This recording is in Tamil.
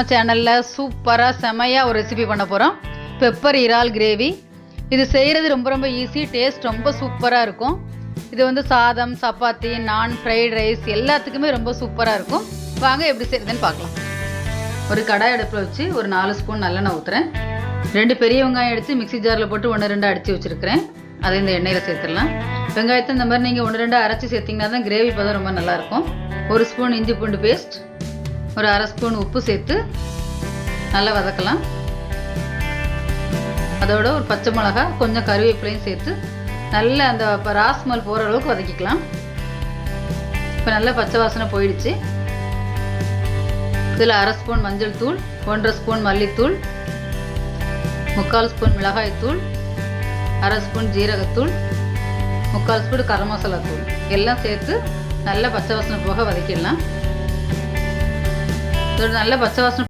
நம்ம சேனலில் சூப்பராக செமையாக ஒரு ரெசிபி பண்ண போகிறோம் பெப்பர் இறால் கிரேவி இது செய்கிறது ரொம்ப ரொம்ப ஈஸி டேஸ்ட் ரொம்ப சூப்பராக இருக்கும். இது வந்து சாதம் சப்பாத்தி நான் ஃப்ரைட் ரைஸ் எல்லாத்துக்குமே ரொம்ப சூப்பராக இருக்கும். வாங்க எப்படி செய்யுதுன்னு பார்க்கலாம். ஒரு கடாய் அடுப்பில் வச்சு ஒரு நாலு ஸ்பூன் நல்லெண்ணெய் ஊற்றுறேன் ரெண்டு பெரிய வெங்காயம் எடுத்து மிக்ஸி ஜாரில் போட்டு ஒன்று ரெண்டு அடித்து வச்சுருக்கிறேன். அதை இந்த எண்ணெயில் சேர்த்துடலாம். வெங்காயத்தை இந்த மாதிரி நீங்கள் ஒன்று ரெண்டு அரைச்சி சேர்த்திங்கன்னா தான் கிரேவி பதம் ரொம்ப நல்லாயிருக்கும் ஒரு ஸ்பூன் இஞ்சி பூண்டு பேஸ்ட் ஒரு அரை ஸ்பூன் உப்பு சேர்த்து நல்லா வதக்கலாம். அதோட ஒரு பச்சை மிளகா கொஞ்சம் கருவேப்பிலையும் சேர்த்து நல்ல அந்த இப்போ ராஸ்மல் போகிற அளவுக்கு வதக்கிக்கலாம். இப்போ நல்ல பச்சை வாசனை போயிடுச்சு. இதில் அரை ஸ்பூன் மஞ்சள் தூள் ஒன்றரை ஸ்பூன் மல்லித்தூள் முக்கால் ஸ்பூன் மிளகாய்த்தூள் அரை ஸ்பூன் ஜீரகத்தூள் முக்கால் ஸ்பூன் கரம் மசாலா தூள். எல்லாம் சேர்த்து நல்ல பச்சை வாசனை போக வதக்கிடலாம். இதோட நல்ல பச்சை வாசனை